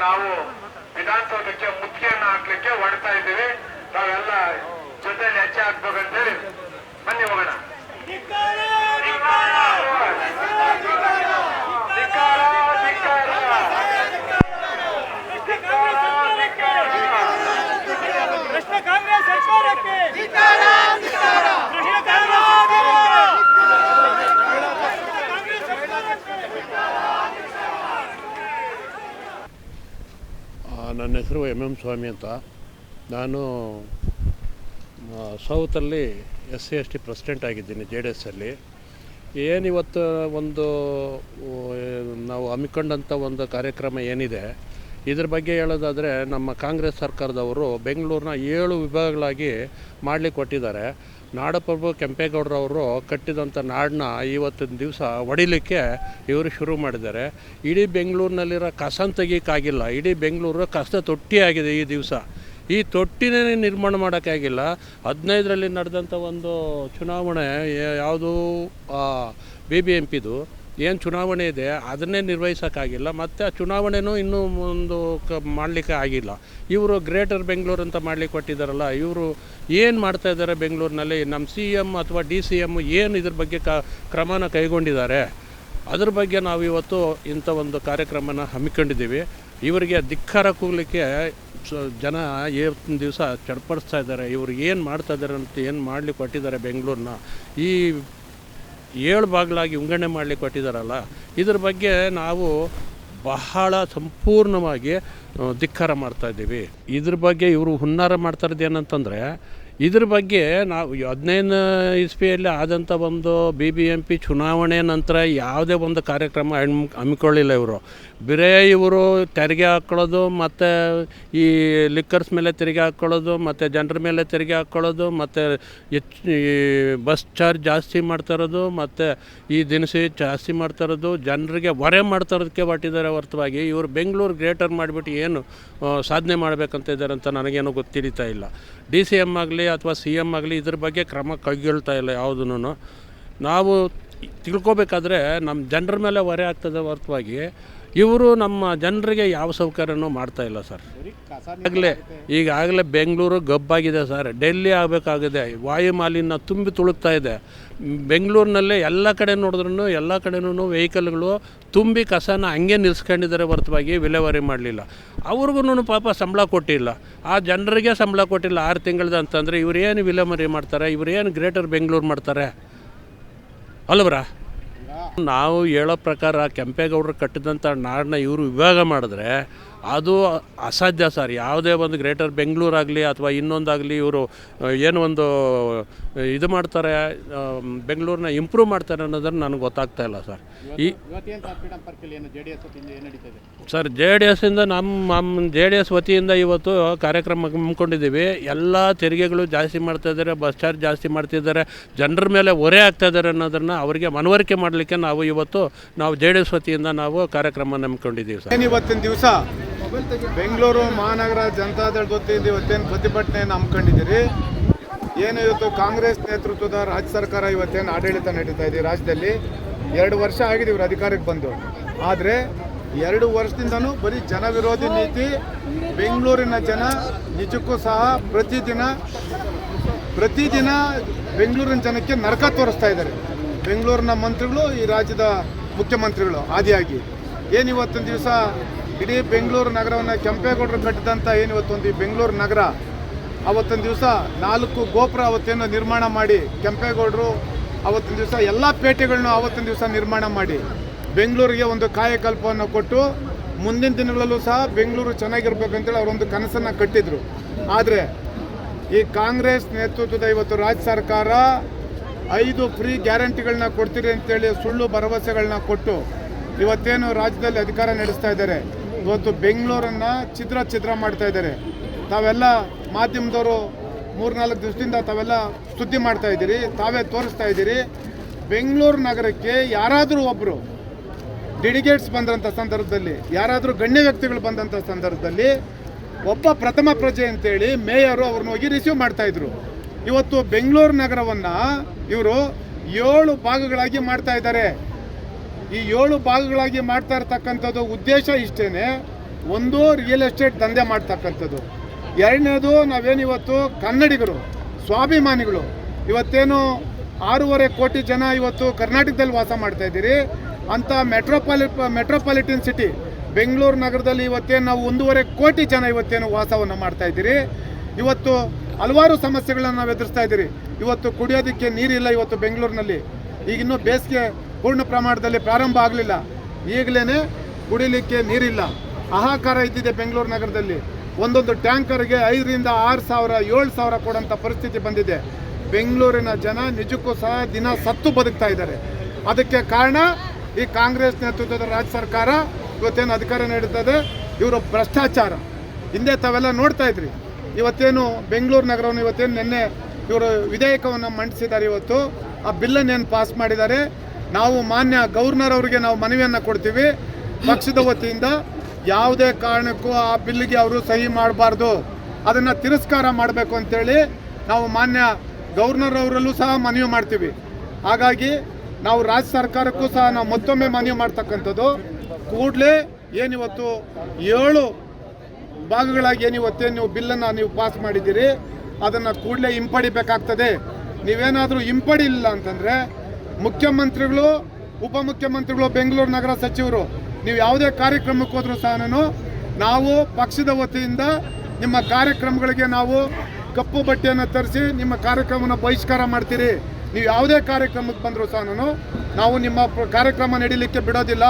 ನಾವು ವಿಧಾನಸೌಧಕ್ಕೆ ಮುತ್ತಿಗೆಯನ್ನು ಹಾಕ್ಲಿಕ್ಕೆ ಹೊಡ್ತಾ ಇದ್ದೀವಿ. ನಾವೆಲ್ಲ ಜೊತೆಯಲ್ಲಿ ಹೆಜ್ಜೆ ಹಾಕ್ಬೇಕಂತೇಳಿ ಬನ್ನಿ ಹೋಗೋಣ. ಕಾಂಗ್ರೆಸ್ ಸರ್ಕಾರಕ್ಕೆ ಭ್ರಷ್ಟ ಕಾಂಗ್ರೆಸ್ ಆ, ನನ್ನ ಹೆಸರು ಎಂ ಎಂ ಸ್ವಾಮಿ ಅಂತ. ನಾನು ಸೌತಲ್ಲಿ S C S T president ಆಗಿದ್ದೀನಿ ಜೆ ಡಿ ಎಸ್ಸಲ್ಲಿ. ಏನಿವತ್ತು ಒಂದು ನಾವು ಹಮ್ಮಿಕೊಂಡಂಥ ಒಂದು ಕಾರ್ಯಕ್ರಮ ಏನಿದೆ ಇದ್ರ ಬಗ್ಗೆ ಹೇಳೋದಾದರೆ ನಮ್ಮ ಕಾಂಗ್ರೆಸ್ ಸರ್ಕಾರದವರು ಬೆಂಗಳೂರನ್ನ ಏಳು ವಿಭಾಗಗಳಾಗಿ ಮಾಡಲಿಕ್ಕೆ ಕೊಟ್ಟಿದ್ದಾರೆ. ನಾಡಪ್ರಭು ಕೆಂಪೇಗೌಡರವರು ಕಟ್ಟಿದಂಥ ನಾಡನ್ನ ಇವತ್ತಿನ ದಿವಸ ಹೊಡಿಲಿಕ್ಕೆ ಇವರು ಶುರು ಮಾಡಿದ್ದಾರೆ. ಇಡೀ ಬೆಂಗಳೂರಿನಲ್ಲಿರೋ ಕಸ ತೆಗೀಕಾಗಿಲ್ಲ ಇಡೀ ಬೆಂಗಳೂರು ಕಸ ತೊಟ್ಟಿಯಾಗಿದೆ ಈ ದಿವಸ. ಈ ತೊಟ್ಟಿನೇ ನಿರ್ಮಾಣ ಮಾಡೋಕ್ಕಾಗಿಲ್ಲ ಹದಿನೈದರಲ್ಲಿ ನಡೆದಂಥ ಒಂದು ಚುನಾವಣೆ, ಯಾವುದು ಬಿ ಬಿ ಎಂ ಪಿದು ಏನು ಚುನಾವಣೆ ಇದೆ, ಅದನ್ನೇ ನಿರ್ವಹಿಸೋಕ್ಕಾಗಿಲ್ಲ, ಮತ್ತು ಆ ಚುನಾವಣೆನೂ ಇನ್ನೂ ಒಂದು ಕ ಮಾಡಲಿಕ್ಕೆ ಆಗಿಲ್ಲ. ಇವರು ಗ್ರೇಟರ್ ಬೆಂಗಳೂರು ಅಂತ ಮಾಡಲಿಕ್ಕೆ ಕೊಟ್ಟಿದ್ದಾರಲ್ಲ, ಇವರು ಏನು ಮಾಡ್ತಾ ಇದ್ದಾರೆ ಬೆಂಗಳೂರಿನಲ್ಲಿ? ನಮ್ಮ ಸಿ ಎಂ ಅಥವಾ ಡಿ ಸಿ ಎಂ ಏನು ಇದ್ರ ಬಗ್ಗೆ ಕ ಕ್ರಮನ ಕೈಗೊಂಡಿದ್ದಾರೆ? ಅದ್ರ ಬಗ್ಗೆ ನಾವು ಇವತ್ತು ಇಂಥ ಒಂದು ಕಾರ್ಯಕ್ರಮನ ಹಮ್ಮಿಕೊಂಡಿದ್ದೀವಿ. ಇವರಿಗೆ ಧಿಕ್ಕಾರ ಕೂಗಲಿಕ್ಕೆ ಜನ ಇವತ್ತಿನ ದಿವಸ ಚಡ್ಪಡಿಸ್ತಾ ಇದ್ದಾರೆ. ಇವ್ರು ಏನು ಮಾಡ್ತಾ ಇದ್ದಾರೆ ಅಂತ ಏನು ಮಾಡ್ಲಿಕ್ಕೆ ಕೊಟ್ಟಿದ್ದಾರೆ ಬೆಂಗಳೂರನ್ನ ಈ ಏಳು ಬಾಗಿಲಾಗಿ ವಿಂಗಡಣೆ ಮಾಡಲಿಕ್ಕೆ ಕೊಟ್ಟಿದ್ದಾರಲ್ಲ, ಇದ್ರ ಬಗ್ಗೆ ನಾವು ಬಹಳ ಸಂಪೂರ್ಣವಾಗಿ ಧಿಕ್ಕಾರ ಮಾಡ್ತಾ ಇದ್ದೀವಿ. ಇದ್ರ ಬಗ್ಗೆ ಇವರು ಹುನ್ನಾರ ಮಾಡ್ತಾ ಇರೋದು ಏನಂತಂದರೆ ಇದ್ರ ಬಗ್ಗೆ ನಾವು ಹದಿನೈದು ಇಸ್ವಿಯಲ್ಲಿ ಆದಂಥ ಒಂದು ಬಿ ಬಿ ಎಂ ಪಿ ಚುನಾವಣೆ ನಂತರ ಯಾವುದೇ ಒಂದು ಕಾರ್ಯಕ್ರಮ ಹಮ್ಮಿಕೊಳ್ಳಿಲ್ಲ ಇವರು. ಬರೇ ಇವರು ತೆರಿಗೆ ಹಾಕ್ಕೊಳ್ಳೋದು ಮತ್ತು ಈ ಲಿಕ್ಕರ್ಸ್ ಮೇಲೆ ತೆರಿಗೆ ಹಾಕ್ಕೊಳ್ಳೋದು ಮತ್ತು ಜನರ ಮೇಲೆ ತೆರಿಗೆ ಹಾಕ್ಕೊಳ್ಳೋದು ಮತ್ತು ಹೆಚ್ಚು ಈ ಬಸ್ ಚಾರ್ಜ್ ಜಾಸ್ತಿ ಮಾಡ್ತಾ ಇರೋದು, ಮತ್ತು ಈ ದಿನಸಿ ಜಾಸ್ತಿ ಮಾಡ್ತಾ ಇರೋದು, ಜನರಿಗೆ ಹೊರೆ ಮಾಡ್ತಾ ಇರೋದಕ್ಕೆ ಹೊಟ್ಟಿದ್ದಾರೆ ಹೊರತುವಾಗಿ ಇವರು ಬೆಂಗಳೂರು ಗ್ರೇಟರ್ ಮಾಡಿಬಿಟ್ಟು ಏನು ಸಾಧನೆ ಮಾಡಬೇಕಂತ ಇದ್ದಾರೆ ಅಂತ ನನಗೇನು ಗೊತ್ತಿಳಿತಾ ಇಲ್ಲ. ಡಿ ಸಿ ಎಂ ಆಗಲಿ ಅಥವಾ ಸಿ ಎಂ ಆಗಲಿ ಇದ್ರ ಬಗ್ಗೆ ಕ್ರಮ ಕೈಗೊಳ್ತಾ ಇಲ್ಲ ಯಾವುದೂ ನಾವು ತಿಳ್ಕೊಬೇಕಾದ್ರೆ ನಮ್ಮ ಜನರ ಮೇಲೆ ಹೊರೆ ಆಗ್ತದೆ ಹೊರತುವಾಗಿ ಇವರು ನಮ್ಮ ಜನರಿಗೆ ಯಾವ ಸೌಕರ್ಯನೂ ಮಾಡ್ತಾ ಇಲ್ಲ ಸರ್. ಆಗಲೇ ಈಗಾಗಲೇ ಬೆಂಗಳೂರು ಗಬ್ಬಾಗಿದೆ ಸರ್. ಡೆಲ್ಲಿ ಆಗಬೇಕಾಗಿದೆ. ವಾಯು ಮಾಲಿನ್ಯ ತುಂಬಿ ತುಳುಕ್ತಾ ಇದೆ. ಬೆಂಗಳೂರಿನಲ್ಲೇ ಎಲ್ಲ ಕಡೆ ನೋಡಿದ್ರೂ ಎಲ್ಲ ಕಡೆನೂ ವೆಹಿಕಲ್ಗಳು ತುಂಬಿ ಕಸನ ಹಂಗೆ ನಿಲ್ಸ್ಕೊಂಡಿದ್ದಾರೆ ಹೊರತುವಾಗಿ ವಿಲೇವಾರಿ ಮಾಡಲಿಲ್ಲ. ಅವ್ರಿಗೂ ಪಾಪ ಸಂಬಳ ಕೊಟ್ಟಿಲ್ಲ. ಆ ಜನರಿಗೆ ಸಂಬಳ ಕೊಟ್ಟಿಲ್ಲ ಆರು ತಿಂಗಳದ ಅಂತಂದರೆ ಇವ್ರು ಏನು ವಿಲೇವಾರಿ ಮಾಡ್ತಾರೆ ಇವ್ರು ಏನು ಗ್ರೇಟರ್ ಬೆಂಗಳೂರು ಮಾಡ್ತಾರೆ? ಅಲ್ವರಾ ನಾವು ಹೇಳೋ ಪ್ರಕಾರ ಕೆಂಪೇಗೌಡರು ಕಟ್ಟಿದಂಥ ನಾಡನ್ನ ಇವರು ವಿಭಾಗ ಮಾಡಿದ್ರೆ ಅದು ಅಸಾಧ್ಯ ಸರ್. ಯಾವುದೇ ಒಂದು ಗ್ರೇಟರ್ ಬೆಂಗಳೂರಾಗಲಿ ಅಥವಾ ಇನ್ನೊಂದಾಗಲಿ ಇವರು ಏನು ಒಂದು ಇದು ಮಾಡ್ತಾರೆ ಬೆಂಗಳೂರನ್ನ ಇಂಪ್ರೂವ್ ಮಾಡ್ತಾರೆ ಅನ್ನೋದನ್ನು ನನಗೆ ಗೊತ್ತಾಗ್ತಾ ಇಲ್ಲ ಸರ್. ಈ ಸರ್ ಜೆ ಡಿ ಎಸ್ಸಿಂದ ನಮ್ಮ ನಮ್ಮ ಜೆ ಡಿ ಎಸ್ ವತಿಯಿಂದ ಇವತ್ತು ಕಾರ್ಯಕ್ರಮ ಹಮ್ಮಿಕೊಂಡಿದ್ದೀವಿ. ಎಲ್ಲ ತೆರಿಗೆಗಳು ಜಾಸ್ತಿ ಮಾಡ್ತಾ ಇದ್ದಾರೆ ಬಸ್ ಚಾರ್ಜ್ ಜಾಸ್ತಿ ಮಾಡ್ತಿದ್ದಾರೆ ಜನರ ಮೇಲೆ ಹೊರೆ ಆಗ್ತಾ ಇದ್ದಾರೆ ಅನ್ನೋದನ್ನು ಅವರಿಗೆ ಮನವರಿಕೆ ಮಾಡಲಿಕ್ಕೆ ನಾವು ಇವತ್ತು ನಾವು ಜೆ ಡಿ ಎಸ್ ವತಿಯಿಂದ ನಾವು ಕಾರ್ಯಕ್ರಮ ಹಮ್ಮಿಕೊಂಡಿದ್ದೀವಿ ಸರ್. ಏನು ಇವತ್ತಿನ ದಿವಸ? ಬೆಂಗಳೂರು ಮಹಾನಗರ ಜನತಾದಳ ವತಿಯಿಂದ ಇವತ್ತೇನು ಪ್ರತಿಭಟನೆಯನ್ನು ಹಮ್ಮಿಕೊಂಡಿದ್ದೀರಿ? ಏನು ಇವತ್ತು ಕಾಂಗ್ರೆಸ್ ನೇತೃತ್ವದ ರಾಜ್ಯ ಸರ್ಕಾರ ಇವತ್ತೇನು ಆಡಳಿತ ನಡೀತಾ ಇದೆ ರಾಜ್ಯದಲ್ಲಿ? ಎರಡು ವರ್ಷ ಆಗಿದೆ ಇವರು ಅಧಿಕಾರಕ್ಕೆ ಬಂದು. ಆದರೆ ಎರಡು ವರ್ಷದಿಂದನೂ ಬರೀ ಜನ ವಿರೋಧಿ ನೀತಿ, ಬೆಂಗಳೂರಿನ ಜನ ನಿಜಕ್ಕೂ ಸಹ ಪ್ರತಿದಿನ ಪ್ರತಿದಿನ ಬೆಂಗಳೂರಿನ ಜನಕ್ಕೆ ನರಕ ತೋರಿಸ್ತಾ ಇದ್ದಾರೆ. ಬೆಂಗಳೂರಿನ ಮಂತ್ರಿಗಳು, ಈ ರಾಜ್ಯದ ಮುಖ್ಯಮಂತ್ರಿಗಳು, ಆದಿಯಾಗಿ. ಏನು ಇವತ್ತಿನ ದಿವಸ ಇಡೀ ಬೆಂಗಳೂರು ನಗರವನ್ನು ಕೆಂಪೇಗೌಡರು ಕಟ್ಟಿದಂಥ ಏನು ಇವತ್ತೊಂದು ಈ ಬೆಂಗಳೂರು ನಗರ ಅವತ್ತೊಂದು ದಿವಸ ನಾಲ್ಕು ಗೋಪುರ ಅವತ್ತೇನು ನಿರ್ಮಾಣ ಮಾಡಿ ಕೆಂಪೇಗೌಡರು ಅವತ್ತಿನ ದಿವಸ ಎಲ್ಲ ಪೇಟೆಗಳನ್ನು ಅವತ್ತಿನ ದಿವಸ ನಿರ್ಮಾಣ ಮಾಡಿ ಬೆಂಗಳೂರಿಗೆ ಒಂದು ಕಾಯಕಲ್ಪವನ್ನು ಕೊಟ್ಟು ಮುಂದಿನ ದಿನಗಳಲ್ಲೂ ಸಹ ಬೆಂಗಳೂರು ಚೆನ್ನಾಗಿರ್ಬೇಕಂತೇಳಿ ಅವರೊಂದು ಕನಸನ್ನು ಕಟ್ಟಿದ್ರು. ಆದರೆ ಈ ಕಾಂಗ್ರೆಸ್ ನೇತೃತ್ವದ ಇವತ್ತು ರಾಜ್ಯ ಸರ್ಕಾರ ಐದು ಫ್ರೀ ಗ್ಯಾರಂಟಿಗಳನ್ನ ಕೊಡ್ತೀರಿ ಅಂತೇಳಿ ಸುಳ್ಳು ಭರವಸೆಗಳನ್ನ ಕೊಟ್ಟು ಇವತ್ತೇನು ರಾಜ್ಯದಲ್ಲಿ ಅಧಿಕಾರ ನಡೆಸ್ತಾ ಇದ್ದಾರೆ. ಇವತ್ತು ಬೆಂಗಳೂರನ್ನ ಚಿತ್ರ ಚಿತ್ರ ಮಾಡ್ತಾ ಇದ್ದಾರೆ. ತಾವೆಲ್ಲ ಮಾಧ್ಯಮದವರು ಮೂರ್ನಾಲ್ಕು ದಿವಸದಿಂದ ತಾವೆಲ್ಲ ಸುದ್ದಿ ಮಾಡ್ತಾ ಇದ್ದೀರಿ, ತಾವೇ ತೋರಿಸ್ತಾ ಇದ್ದೀರಿ. ಬೆಂಗಳೂರು ನಗರಕ್ಕೆ ಯಾರಾದರೂ ಒಬ್ಬರು ಡೆಡಿಗೇಟ್ಸ್ ಬಂದಂಥ ಸಂದರ್ಭದಲ್ಲಿ, ಯಾರಾದರೂ ಗಣ್ಯ ವ್ಯಕ್ತಿಗಳು ಬಂದಂಥ ಸಂದರ್ಭದಲ್ಲಿ ಒಬ್ಬ ಪ್ರಥಮ ಪ್ರಜೆ ಅಂತೇಳಿ ಮೇಯರು ಅವ್ರನ್ನ ಹೋಗಿ ರಿಸೀವ್ ಮಾಡ್ತಾ ಇದ್ರು. ಇವತ್ತು ಬೆಂಗಳೂರು ನಗರವನ್ನು ಇವರು ಏಳು ಭಾಗಗಳಾಗಿ ಮಾಡ್ತಾ ಇದ್ದಾರೆ. ಈ ಏಳು ಭಾಗಗಳಾಗಿ ಮಾಡ್ತಾ ಇರ್ತಕ್ಕಂಥದ್ದು ಉದ್ದೇಶ ಇಷ್ಟೇ ಒಂದು ರಿಯಲ್ ಎಸ್ಟೇಟ್ ದಂಧೆ ಮಾಡ್ತಕ್ಕಂಥದ್ದು. ಎರಡನೇದು ನಾವೇನಿವತ್ತು ಕನ್ನಡಿಗರು, ಸ್ವಾಭಿಮಾನಿಗಳು. ಇವತ್ತೇನು ಆರೂವರೆ ಕೋಟಿ ಜನ ಇವತ್ತು ಕರ್ನಾಟಕದಲ್ಲಿ ವಾಸ ಮಾಡ್ತಾ ಇದ್ದೀರಿ. ಅಂಥ ಮೆಟ್ರೋಪಾಲಿ ಮೆಟ್ರೋಪಾಲಿಟನ್ ಸಿಟಿ ಬೆಂಗಳೂರು ನಗರದಲ್ಲಿ ಇವತ್ತೇನು ನಾವು ಒಂದೂವರೆ ಕೋಟಿ ಜನ ಇವತ್ತೇನು ವಾಸವನ್ನು ಮಾಡ್ತಾ ಇದ್ದೀರಿ. ಇವತ್ತು ಹಲವಾರು ಸಮಸ್ಯೆಗಳನ್ನು ನಾವು ಎದುರಿಸ್ತಾ ಇದ್ದೀರಿ. ಇವತ್ತು ಕುಡಿಯೋದಕ್ಕೆ ನೀರಿಲ್ಲ ಇವತ್ತು ಬೆಂಗಳೂರಿನಲ್ಲಿ. ಈಗ ಇನ್ನೂ ಬೇಸಿಗೆ ಪೂರ್ಣ ಪ್ರಮಾಣದಲ್ಲಿ ಪ್ರಾರಂಭ ಆಗಲಿಲ್ಲ. ಈಗಲೇ ಕುಡಿಲಿಕ್ಕೆ ನೀರಿಲ್ಲ. ಹಾಹಾಕಾರ ಇದ್ದಿದೆ ಬೆಂಗಳೂರು ನಗರದಲ್ಲಿ. ಒಂದೊಂದು ಟ್ಯಾಂಕರ್ಗೆ ಐದರಿಂದ ಆರು ಸಾವಿರ, ಏಳು ಸಾವಿರ ಕೊಡೋಂಥ ಪರಿಸ್ಥಿತಿ ಬಂದಿದೆ. ಬೆಂಗಳೂರಿನ ಜನ ನಿಜಕ್ಕೂ ಸಹ ದಿನ ಸತ್ತು ಬದುಕ್ತಾ ಇದ್ದಾರೆ. ಅದಕ್ಕೆ ಕಾರಣ ಈ ಕಾಂಗ್ರೆಸ್ ನೇತೃತ್ವದ ರಾಜ್ಯ ಸರ್ಕಾರ ಇವತ್ತೇನು ಅಧಿಕಾರ ನೀಡುತ್ತದೆ? ಇವರು ಭ್ರಷ್ಟಾಚಾರ. ಹಿಂದೆ ತಾವೆಲ್ಲ ನೋಡ್ತಾ ಇದ್ರಿ. ಇವತ್ತೇನು ಬೆಂಗಳೂರು ನಗರವನ್ನು ಇವತ್ತೇನು ನಿನ್ನೆ ಇವರು ವಿಧೇಯಕವನ್ನು ಮಂಡಿಸಿದ್ದಾರೆ ಇವತ್ತು. ಆ ಬಿಲ್ಲನ್ನು ಏನು ಪಾಸ್ ಮಾಡಿದ್ದಾರೆ. ನಾವು ಮಾನ್ಯ ಗವರ್ನರ್ ಅವರಿಗೆ ನಾವು ಮನವಿಯನ್ನು ಕೊಡ್ತೀವಿ. ಪಕ್ಷದ ವತಿಯಿಂದ ಯಾವುದೇ ಕಾರಣಕ್ಕೂ ಆ ಬಿಲ್ಲಿಗೆ ಅವರು ಸಹಿ ಮಾಡಬಾರ್ದು. ಅದನ್ನು ತಿರಸ್ಕಾರ ಮಾಡಬೇಕು ಅಂತೇಳಿ ನಾವು ಮಾನ್ಯ ಗವರ್ನರ್ ಅವರಲ್ಲೂ ಸಹ ಮನವಿ ಮಾಡ್ತೀವಿ. ಹಾಗಾಗಿ ನಾವು ರಾಜ್ಯ ಸರ್ಕಾರಕ್ಕೂ ಸಹ ನಾವು ಮತ್ತೊಮ್ಮೆ ಮನವಿ ಮಾಡ್ತಕ್ಕಂಥದ್ದು. ಕೂಡಲೇ ಏನಿವತ್ತು ಏಳು ಭಾಗಗಳಾಗಿ ಏನು ಇವತ್ತೇನು ನೀವು ಬಿಲ್ಲನ್ನು ನೀವು ಪಾಸ್ ಮಾಡಿದ್ದೀರಿ. ಅದನ್ನು ಕೂಡಲೇ ಹಿಂಪಡಿಬೇಕಾಗ್ತದೆ. ನೀವೇನಾದರೂ ಹಿಂಪಡಿಲಿಲ್ಲ ಅಂತಂದರೆ ಮುಖ್ಯಮಂತ್ರಿಗಳು, ಉಪಮುಖ್ಯಮಂತ್ರಿಗಳು, ಬೆಂಗಳೂರು ನಗರ ಸಚಿವರು, ನೀವು ಯಾವುದೇ ಕಾರ್ಯಕ್ರಮಕ್ಕೆ ಹೋದರೂ ಸಹ ನಾನು ನಾವು ಪಕ್ಷದ ವತಿಯಿಂದ ನಿಮ್ಮ ಕಾರ್ಯಕ್ರಮಗಳಿಗೆ ನಾವು ಕಪ್ಪು ಬಟ್ಟೆಯನ್ನು ತರಿಸಿ ನಿಮ್ಮ ಕಾರ್ಯಕ್ರಮವನ್ನು ಬಹಿಷ್ಕಾರ ಮಾಡ್ತೀರಿ. ನೀವು ಯಾವುದೇ ಕಾರ್ಯಕ್ರಮಕ್ಕೆ ಬಂದರೂ ಸಹ ನಾನು ನಾವು ನಿಮ್ಮ ಕಾರ್ಯಕ್ರಮ ನಡೀಲಿಕ್ಕೆ ಬಿಡೋದಿಲ್ಲ.